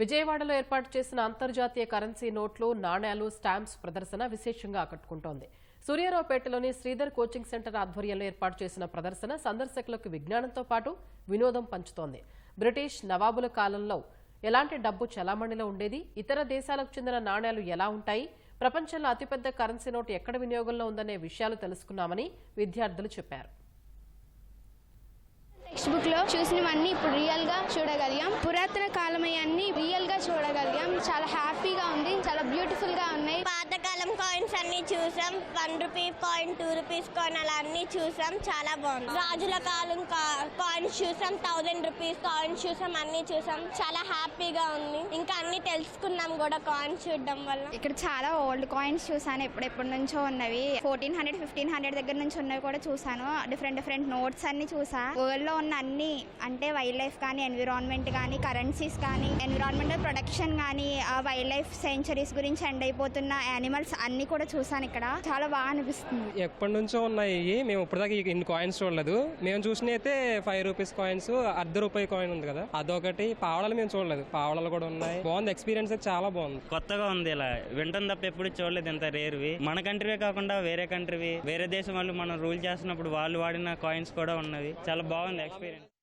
విజయవాడలో ఏర్పాటు చేసిన అంతర్జాతీయ కరెన్సీ నోట్లు నాణేలు స్టాంప్స్ ప్రదర్శన విశేషంగా ఆకట్టుకుంటోంది. సూర్యారావుపేటలోని శ్రీధర్ కోచింగ్ సెంటర్ ఆధ్వర్యంలో ఏర్పాటు చేసిన ప్రదర్శన సందర్శకులకు విజ్ఞానంతో పాటు వినోదం పంచుతోంది. బ్రిటిష్ నవాబుల కాలంలో ఎలాంటి డబ్బు చలామణిలో ఉండేది? ఇతర దేశాలకు చెందిన నాణేలు ఎలా ఉంటాయి? ప్రపంచంలో అతిపెద్ద కరెన్సీ నోటు ఎక్కడ వినియోగంలో ఉందనే విషయాలు తెలుసుకున్నామని విద్యార్థులు చెప్పారు. టెక్స్ట్ బుక్లో చూసినవన్నీ ఇప్పుడు రియల్గా చూడగలిగాం. పురాతన కాలమయ్యన్ని రియల్గా చూడగలిగాం. చాలా హ్యాపీగా ఉంది. చాలా బ్యూటిఫుల్గా ఉన్నాయి. పాతకాలం కాయిన్స్ అన్ని చూసాం. One rupee coin two rupees coin అలా అన్ని చూసాం. చాలా బాగుంది. రాజుల కాలం కాయిన్స్ చూసాం. థౌజండ్ రూపీస్ కాయిన్స్ చూసాం. అన్ని చూసాం. చాలా హ్యాపీగా ఉంది. ఇంకా అన్ని తెలుసుకున్నాం కూడా కాయిన్స్ చూడడం వల్ల. ఇక్కడ చాలా ఓల్డ్ కాయిన్స్ చూసాను. ఎప్పుడెప్పటి నుంచో ఉన్నవి. ఫోర్టీన్ హండ్రెడ్ ఫిఫ్టీన్ హండ్రెడ్ దగ్గర నుంచి ఉన్నవి కూడా చూసాను. డిఫరెంట్ డిఫరెంట్ నోట్స్ అన్ని చూసా. వరల్డ్లో ఉన్న అన్ని అంటే వైల్డ్ లైఫ్ కానీ ఎన్విరాన్మెంట్ కానీ కరెన్సీస్ కానీ ఎన్విరాన్మెంటల్ ప్రొటెక్షన్ కానీ వైల్డ్ లైఫ్ సెంచరీస్ గురించి ఎండ్ అయిపోతున్న యానిమల్స్ అన్ని కూడా చూసాను. ఇక్కడ. చాలా బాగా అనిపిస్తుంది. ఎప్పటి నుంచో ఉన్నాయి. మేము ఇప్పటిదాకా ఇన్ని కాయిన్స్ చూడలేదు. మేము చూసిన అయితే ఫైవ్ రూపీస్ కాయిన్స్ అర్ధ రూపాయి కాయిన్ ఉంది కదా. అదొకటి. పావడాలు మేము చూడలేదు. పావడాలు కూడా ఉన్నాయి. బాగుంది. ఎక్స్పీరియన్స్ అయితే చాలా బాగుంది. కొత్తగా ఉంది ఇలా. వింటాం తప్ప ఎప్పుడు చూడలేదు ఇంత రేర్వి. మన కంట్రీవే కాకుండా వేరే కంట్రీవి వేరే దేశం వాళ్ళు మనం రూల్ చేస్తున్నప్పుడు వాళ్ళు వాడిన కాయిన్స్ కూడా ఉన్నవి. చాలా బాగుంది ఎక్స్పీరియన్స్